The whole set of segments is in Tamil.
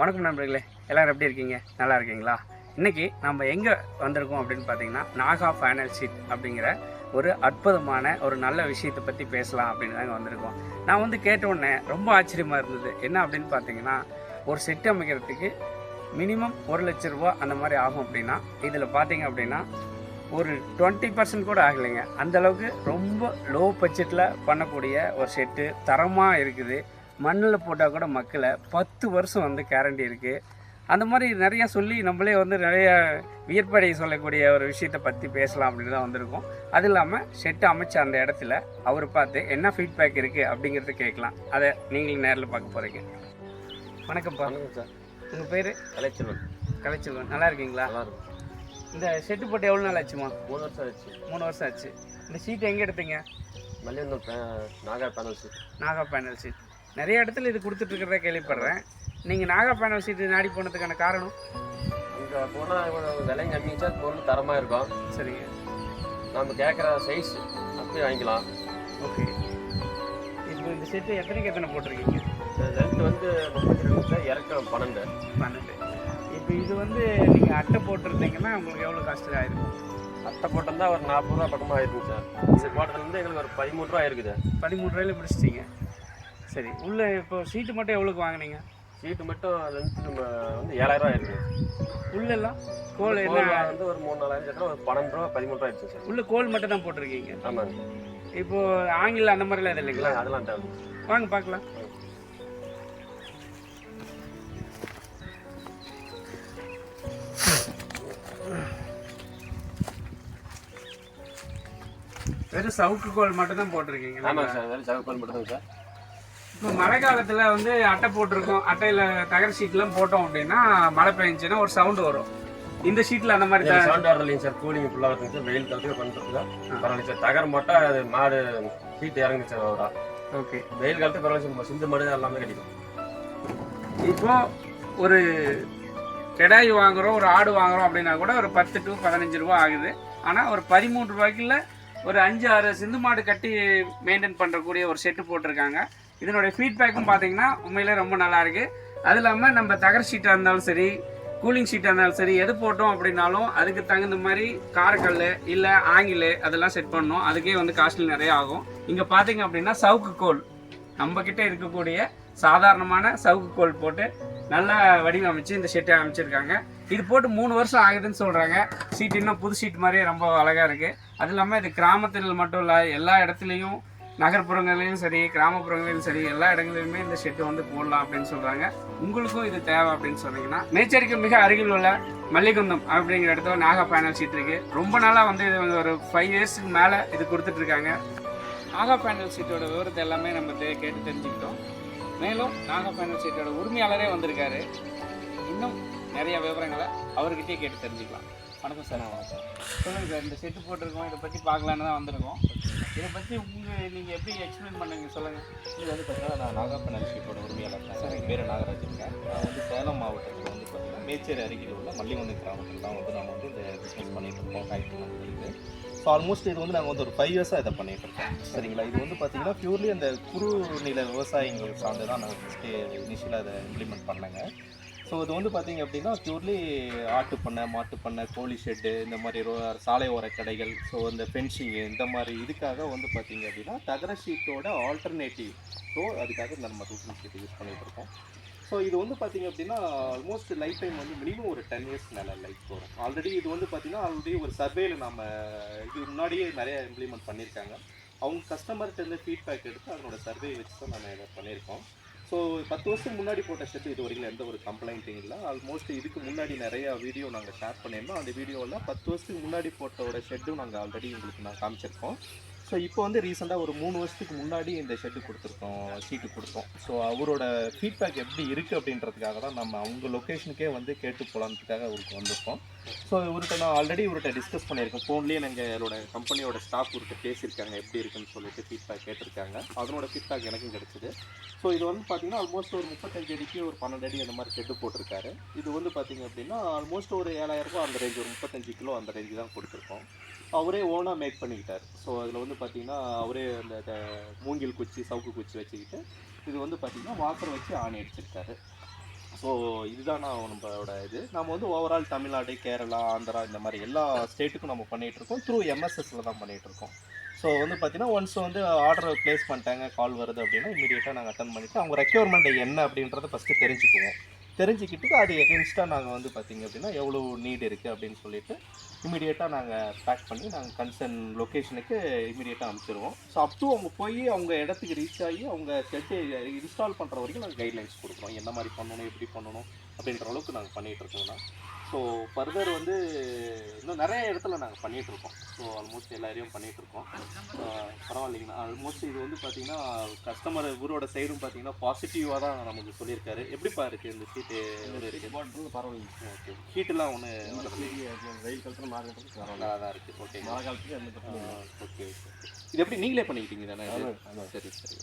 வணக்கம் நண்பர்களே எல்லோரும் எப்படி இருக்கீங்க? நல்லா இருக்கீங்களா? இன்னைக்கு நம்ம எங்கே வந்திருக்கோம் அப்படின்னு பார்த்தீங்கன்னா நாகா ஃபைனல் ஷீட் அப்படிங்கிற ஒரு அற்புதமான ஒரு நல்ல விஷயத்தை பற்றி பேசலாம் அப்படின்னு தாங்க வந்திருக்கோம். நான் வந்து கேட்ட உடனே ரொம்ப ஆச்சரியமாக இருந்தது. என்ன அப்படின்னு பார்த்தீங்கன்னா ஒரு செட்டு அமைக்கிறதுக்கு மினிமம் ஒரு லட்ச ரூபா அந்த மாதிரி ஆகும் அப்படின்னா இதில் பார்த்தீங்க அப்படின்னா ஒரு டுவெண்ட்டி பர்சன்ட் கூட ஆகலைங்க. அந்தளவுக்கு ரொம்ப லோ பட்ஜெட்டில் பண்ணக்கூடிய ஒரு செட்டு தரமாக இருக்குது. மண்ணில் போட்டால் கூட மக்களை பத்து வருஷம் வந்து கேரண்டி இருக்குது அந்த மாதிரி நிறையா சொல்லி நம்மளே வந்து நிறைய வியற்படை சொல்லக்கூடிய ஒரு விஷயத்தை பற்றி பேசலாம் அப்படின்னு தான் வந்திருக்கோம். அது இல்லாமல் செட்டு அமைச்ச அந்த இடத்துல அவர் பார்த்து என்ன ஃபீட்பேக் இருக்குது அப்படிங்கிறத கேட்கலாம். அதை நீங்களும் நேரில் பார்க்க போகிறீங்க வணக்கம்ப்பா. வணக்கம் சார். உங்கள் பேர்? கலைச்செல்வன். கலைச்செல்வன். நல்லா இருக்கீங்களா? நல்லா இருக்கும். இந்த செட்டு போட்டு எவ்வளோ நாள் ஆச்சுமா மூணு வருஷம் ஆச்சு. மூணு வருஷம் ஆச்சு. இந்த சீட் எங்கே எடுத்தீங்க? மல்லிகந்தம் பே Naga panel sheet Naga panel sheet நிறைய இடத்துல இது கொடுத்துட்ருக்கிறத கேள்விப்படுறேன். நீங்கள் நாகா பேனல் சீட்டு நாடி போனதுக்கான காரணம்? அங்கே போனால் விலை கம்மிச்சா பொருள் தரமாக இருக்கும். சரிங்க நம்ம கேட்குற சைஸ் அப்படியே வாங்கிக்கலாம். ஓகே. இப்போ இந்த செட்டு எத்தனைக்கு எத்தனை போட்டிருக்கீங்க? லென்த் வந்து முப்பத்தி ரெண்டு சார் இறக்கம் பன்னெண்டு. பன்னெண்டு. இப்போ இது வந்து நீங்கள் அட்டை போட்டிருந்தீங்கன்னா உங்களுக்கு எவ்வளோ காஸ்ட் ஆயிருக்கும்? அட்டை போட்டிருந்தா ஒரு நாற்பது ரூபா பக்கமாக ஆயிருக்கும் சார். இது போட்டதுலேருந்து எங்களுக்கு ஒரு பதிமூணு ரூபா இருக்குது பதிமூணு ரூபாயில முடிச்சிட்டீங்க. சரி உள்ளே இப்போ சீட்டு மட்டும் எவ்வளோக்கு வாங்குனீங்க? சீட்டு மட்டும் லென்த் நம்ம வந்து ஏழாயிரம் ரூபா ஆயிருக்கு உள்ளெல்லாம்? கோல் கோல் என்ன? வந்து ஒரு மூணு நாலாயிரம் சேர்த்தா ஒரு பன்னெண்டு ரூபா பதிமூணு ரூபா ஆயிடுச்சு சார். உள்ள கோல் மட்டும் தான் போட்டிருக்கீங்க? ஆமாங்க. இப்போ ஆங்கில அந்த மாதிரிலாம் எதுவும் இல்லைங்களா? இல்லை அதெல்லாம் தேவை வாங்க பார்க்கலாம். வெறும் சவுக்கு கோல் மட்டும் தான் போட்டிருக்கீங்க ஆமாங்க சார் வெறும் சகப்பல் மட்டும் தான் சார். இப்போ மழை காலத்துல வந்து அட்டை போட்டிருக்கோம். அட்டையில தகர ஷீட்லாம் போட்டோம் அப்படின்னா மழை பெஞ்சுன்னா ஒரு சவுண்ட் வரும். இந்த ஷீட்ல அந்த மாதிரி தான் சவுண்ட் இல்லைங்க சார். கூலிங் ஃபுல்லாக இருக்குங்க சார் வெயில் காலத்துக்கு பண்ணுறதுல பரவாயில்ல சார். தகரம் போட்டால் அது மாடு ஹீட் இறங்குச்சு சார் வரா ஓகே. வெயில் காலத்துக்கு பரவாயில்ல சார். சிந்து மாடு எல்லாமே கிடைக்கும். இப்போ ஒரு கிடாய் வாங்குறோம் ஒரு ஆடு வாங்குறோம் அப்படின்னா கூட ஒரு பத்து டு பதினஞ்சு ரூபா ஆகுது. ஆனால் ஒரு பதிமூணு ரூபாய்க்குள்ள ஒரு அஞ்சு ஆறு சிந்து மாடு கட்டி மெயின்டைன் பண்ணுறக்கூடிய ஒரு செட்டு போட்டிருக்காங்க. இதனுடைய ஃபீட்பேக்கும் பார்த்தீங்கன்னா உண்மையிலே ரொம்ப நல்லா இருக்குது அது இல்லாமல் நம்ம தகர ஷீட்டாக இருந்தாலும் சரி கூலிங் ஷீட்டாக இருந்தாலும் சரி எது போட்டோம் அப்படின்னாலும் அதுக்கு தகுந்த மாதிரி காரக்கல் இல்லை ஆங்கிலு அதெல்லாம் செட் பண்ணோம் அதுக்கே வந்து காஸ்ட்லி நிறைய ஆகும். இங்கே பார்த்தீங்க அப்படின்னா சவுக்கு கோல். நம்மக்கிட்ட இருக்கக்கூடிய சாதாரணமான சவுக்கு கோல் போட்டு நல்லா வடிவமைச்சு இந்த ஷீட்டை அமைச்சிருக்காங்க. இது போட்டு மூணு வருஷம் ஆகுதுன்னு சொல்கிறாங்க சீட் இன்னும் புது ஷீட் மாதிரியே ரொம்ப அழகாக இருக்குது அது இல்லாமல் இது கிராமத்தில் மட்டும் இல்லை எல்லா இடத்துலையும் நகர்ப்புறங்களிலும் சரி கிராமப்புறங்களிலும் சரி எல்லா இடங்களிலுமே இந்த ஷெட்டு வந்து போடலாம் அப்படின்னு சொல்கிறாங்க உங்களுக்கும் இது தேவை அப்படின்னு சொன்னீங்கன்னா மேச்சேரிக்கு மிக அருகில் உள்ள மல்லிகுந்தம் அப்படிங்கிற இடத்துல நாகா பேனல் ஷீட் இருக்கு. ரொம்ப நாளாக வந்து இது வந்து ஒரு ஃபைவ் இயர்ஸ்க்கு மேலே இது கொடுத்துட்டு இருக்காங்க. நாகா பேனல் சீட்டோட விவரத்தை எல்லாமே நம்ம கேட்டு தெரிஞ்சுக்கிட்டோம். மேலும் நாகா பேனல் சீட்டோட உரிமையாளரே வந்திருக்காரு. இன்னும் நிறைய விவரங்களை அவர்கிட்டயே கேட்டு தெரிஞ்சுக்கலாம். வணக்கம் சார். வணக்கம் சொல்லுங்கள் சார் இந்த செட்டு போட்டிருக்கோம் இதை பற்றி பார்க்கலான்னு தான் வந்திருக்கோம். இதை பற்றி உங்கள் நீங்கள் எப்படி எக்ஸ்பிளைன் பண்ணுங்க சொல்லுங்கள் இது வந்து பார்த்தீங்கன்னா நான் நாகப்பண்ணன் ஷீட்டோட உரிமையாளர் தான். சார் என் பேர் நாகராஜுங்க நான் வந்து சேலம் மாவட்டத்தில் வந்து பார்த்தீங்கன்னா மேச்சேரி அருகில் உள்ள மல்லிவந்தை கிராமத்தில் தான் வந்து நம்ம வந்து இந்த பிஸ்னஸ் பண்ணிட்டு இருக்கோம் ஃபேக்ட்ரி வந்து ஸோ ஆல்மோஸ்ட் இது வந்து நாங்கள் வந்து ஒரு ஃபைவ் இயர்ஸாக இதை பண்ணிட்டு இருக்கோம். சரிங்களா? இது வந்து பார்த்தீங்கன்னா பியூர்லி அந்த குறு நில விவசாயிகள் சார்ந்து தான் நாங்கள் ஃபஸ்ட்டு இனிஷியலாக அதை இம்ப்ளிமெண்ட் பண்ணேங்க. ஸோ இது வந்து பார்த்தீங்க அப்படின்னா பியூர்லி ஆட்டு பண்ணை மாட்டு பண்ணை கோழி ஷெட்டு இந்த மாதிரி ரோ சாலை ஓர கடைகள் ஸோ இந்த ஃபென்சிங்கு இந்த மாதிரி இதுக்காக வந்து பார்த்தீங்க அப்படின்னா தகர ஷீட்டோட ஆல்டர்னேட்டிவ் ஸோ அதுக்காக நம்ம ரூஃபிங் ஷீட் யூஸ் பண்ணிகிட்டு இருக்கோம். ஸோ இது வந்து பார்த்தீங்க அப்படின்னா ஆல்மோஸ்ட் லைஃப் டைம் வந்து மினிமம் ஒரு டென் இயர்ஸ் மேலே லைஃப் வரும். ஆல்ரெடி இது வந்து பார்த்தீங்கன்னா ஆல்ரெடி ஒரு சர்வேல நம்ம இது முன்னாடியே நிறைய இம்ப்ளிமெண்ட் பண்ணியிருக்காங்க அவங்க கஸ்டமர்கிட்ட இருந்து ஃபீட்பேக் எடுத்து அதனோட சர்வே வச்சு தான் நம்ம இதை பண்ணியிருக்கோம் ஸோ பத்து வருஷத்துக்கு முன்னாடி போட்ட ஷெட்டு இது வரைக்கும் எந்த ஒரு கம்ப்ளைண்ட்டும் இல்லை. ஆல்மோஸ்ட் இதுக்கு முன்னாடி நிறைய வீடியோ நாங்கள் ஷேர் பண்ணியிருந்தோம். அந்த வீடியோவில் பத்து வருஷத்துக்கு முன்னாடி போட்டோட ஷெட்டும் நாங்கள் ஆல்ரெடி உங்களுக்கு நான் காமிச்சிருக்கோம். ஸோ இப்போ வந்து ரீசெண்டாக ஒரு மூணு வருஷத்துக்கு முன்னாடி இந்த ஷெட்டு கொடுத்துருக்கோம் சீட்டு கொடுத்தோம். ஸோ அவரோட ஃபீட்பேக் எப்படி இருக்குது அப்படின்றதுக்காக தான் நம்ம அவங்க லொக்கேஷனுக்கே வந்து கேட்டு போகலான்றதுக்காக அவருக்கு வந்திருக்கோம். ஸோ இவர்கிட்ட நான் ஆல்ரெடி இவர்கிட்ட டிஸ்கஸ் பண்ணியிருக்கேன். ஃபோன்லேயே நாங்கள் எங்களோட கம்பெனியோட ஸ்டாஃப் இவர்கிட்ட பேசியிருக்காங்க. எப்படி இருக்குன்னு சொல்லிட்டு ஃபீட்பேக் கேட்டிருக்காங்க. அதனோட ஃபீட்பேக் எனக்கும் கிடச்சிது. ஸோ இது வந்து பார்த்தீங்கன்னா ஆல்மோஸ்ட் ஒரு முப்பத்தஞ்சு அடிக்கு ஒரு பன்னெண்டு அடி அந்த மாதிரி ஷெட்டு போட்டிருக்காரு. இது வந்து பார்த்தீங்க அப்படின்னா ஆல்மோஸ்ட் ஒரு ஏழாயிரம் ரூபாய் அந்த ரேஞ்ச் ஒரு முப்பத்தஞ்சு கிலோ அந்த ரேஞ்சு தான் கொடுத்துருக்கோம். அவரே ஓனாக மேக் பண்ணிக்கிட்டார். ஸோ அதில் வந்து பார்த்தீங்கன்னா அவரே அந்த மூங்கில் குச்சி சவுக்கு குச்சி வச்சுக்கிட்டு இது வந்து பார்த்திங்கன்னா வாக்கர் வச்சு ஆணி அடிச்சிருக்காரு. ஸோ இதுதான் நம்மளோட இது. நம்ம வந்து ஓவரால் தமிழ்நாடு கேரளா ஆந்திரா இந்த மாதிரி எல்லா ஸ்டேட்டுக்கும் நம்ம பண்ணிகிட்டு இருக்கோம். த்ரூ எம்எஸ்எஸில் தான் பண்ணிகிட்டு இருக்கோம். ஸோ வந்து பார்த்தீங்கன்னா ஒன்ஸ் வந்து ஆர்டர் ப்ளேஸ் பண்ணிட்டாங்க கால் வருது அப்படின்னா இமீடியட்டாக நாங்கள் அட்டன் பண்ணிவிட்டு அவங்க ரெக்யர்மெண்ட் என்ன அப்படின்றத ஃபஸ்ட்டு தெரிஞ்சுக்குவோம். தெரிஞ்சுக்கிட்டு அது எகென்ஸ்டாக நாங்கள் வந்து பார்த்தீங்க அப்படின்னா எவ்வளோ நீட் இருக்குது அப்படின்னு சொல்லிட்டு இமீடியட்டாக நாங்கள் பேக் பண்ணி நாங்கள் கன்சர்ன் லொக்கேஷனுக்கு இமீடியட்டாக அனுப்பிச்சிடுவோம் ஸோ அப் டூ அவங்க போய் அவங்க இடத்துக்கு ரீச் ஆகி அவங்க செட்டு இன்ஸ்டால் பண்ணுற வரைக்கும் நாங்கள் கைட்லைன்ஸ் கொடுக்குறோம் என்ன மாதிரி பண்ணணும் எப்படி பண்ணணும் அப்படின்ற அளவுக்கு நாங்கள் பண்ணிகிட்டு இருக்கோம்னா ஸோ ஃபர்தர் வந்து இன்னும் நிறைய இடத்துல நாங்கள் பண்ணிகிட்டு இருக்கோம் ஸோ ஆல்மோஸ்ட் எல்லா ஏரியாவும் ஆஹ் பரவாயில்லைங்கண்ணா. ஆல்மோஸ்ட் இது வந்து பார்த்தீங்கன்னா கஸ்டமர் இவரோட சைடும் பார்த்தீங்கன்னா பாசிட்டிவாக தான் நமக்கு சொல்லியிருக்காரு. எப்படிப்பா இருக்குது இந்த ஷீட்டு இருக்குது போட்டு பரவாயில்ல. ஓகே ஹீட்டெல்லாம் ஒன்று வெயில் காலத்தில் பரவாயில்ல. நல்லா தான் இருக்குது ஓகே மழை காலத்துக்கு. ஓகே இது எப்படி நீங்களே பண்ணிக்கிட்டீங்க தானே. சரி சரி.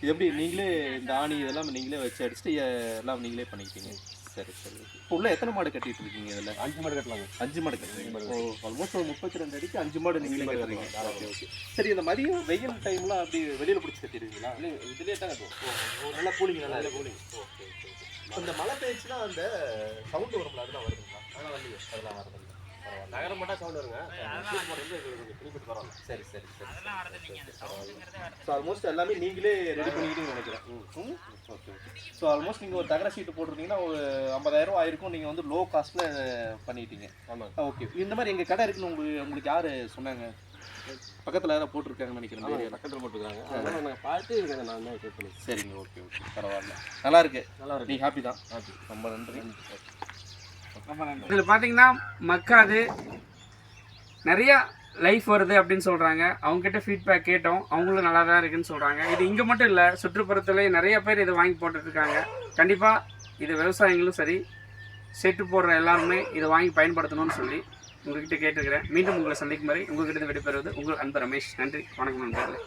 இது எப்படி நீங்களே இந்த ஆணி இதெல்லாம் நீங்களே வச்சு அடிச்சுட்டு எல்லாம் நீங்களே பண்ணிக்கிட்டீங்க? சரி சரி. இப்போ உள்ள எத்தனை மாடு கட்டிட்டு இருக்கீங்க இதில்? அஞ்சு மாடு கட்டலாங்க. அஞ்சு மாடு கட்டுறீங்க ஓ ஆல்மோஸ்ட் ஒரு முப்பத்தி ரெண்டு அடிக்கு அஞ்சு மாடு நீங்களே கட்டுறீங்க. Okay okay. சரி இந்த மதியம் வெயில் டைம்லாம் அப்படி வெளியில் பிடிச்சி கட்டிடுவீங்களா? இதுலேயே தான் கட்டுவோம் ஓ, நல்லா கூலிங் நல்லா இருக்கு கூலிங் ஓகே இந்த மழை பெய்ச்சுன்னா அந்த சவுண்ட் வரும்ல அதெல்லாம் வருதுங்களா? அதெல்லாம் வரதில்லை நகரம் மட்டும் சவுண்ட் வருங்க. சீட் போட்டு வந்து இது கொஞ்சம் பிடிக்கிட்டு பரவாயில்ல சரி சரி சரி. ஸோ ஆல்மோஸ்ட் எல்லாமே நீங்களே ரெடி பண்ணிக்கிட்டீங்கன்னு நினைக்கிறேன். ம் ஓகே ஓகே ஸோ ஆல்மோஸ்ட் நீங்கள் ஒரு தகர ஷீட் போட்டிருந்தீங்கன்னா ஒரு ஐம்பதாயிரம் ஆயிருக்கும். நீங்கள் வந்து லோ காஸ்ட்டில் பண்ணிட்டீங்க. ஆமாங்க. ஓகே இந்த மாதிரி எங்கள் கடை இருக்குன்னு உங்களுக்கு உங்களுக்கு யார் சொன்னாங்க? பக்கத்தில் யாராவது போட்டிருக்காங்கன்னு நினைக்கிறேன். ஆமாம் பக்கத்தில் போட்டுருக்காங்க. அதனால நாங்கள் பார்த்து இருக்கேன். நான் தான் சரிங்க ஓகே ஓகே பரவாயில்ல. நல்லா இருக்கு. நல்லா இருக்கு. நீ ஹாப்பி தான். ரொம்ப நன்றி. இதில் பார்த்தீங்கன்னா மக்காது நிறையா லைஃப் வருது அப்படின்னு சொல்கிறாங்க அவங்ககிட்ட ஃபீட்பேக் கேட்டோம். அவங்களும் நல்லா தான் இருக்குன்னு சொல்கிறாங்க இது இங்கே மட்டும் இல்லை சுற்றுப்புறத்துலேயே நிறைய பேர் இதை வாங்கி போட்டுட்ருக்காங்க. கண்டிப்பாக இது விவசாயிகளும் சரி செட்டு போடுற எல்லாருமே இதை வாங்கி பயன்படுத்தணும்னு சொல்லி உங்கள்கிட்ட கேட்டுக்கிறேன் மீண்டும் உங்களை சந்திக்கும் வரை உங்கள்கிட்ட விடைபெறுவது உங்கள் அன்பு ரமேஷ். நன்றி. வணக்கம் நண்பர்களே.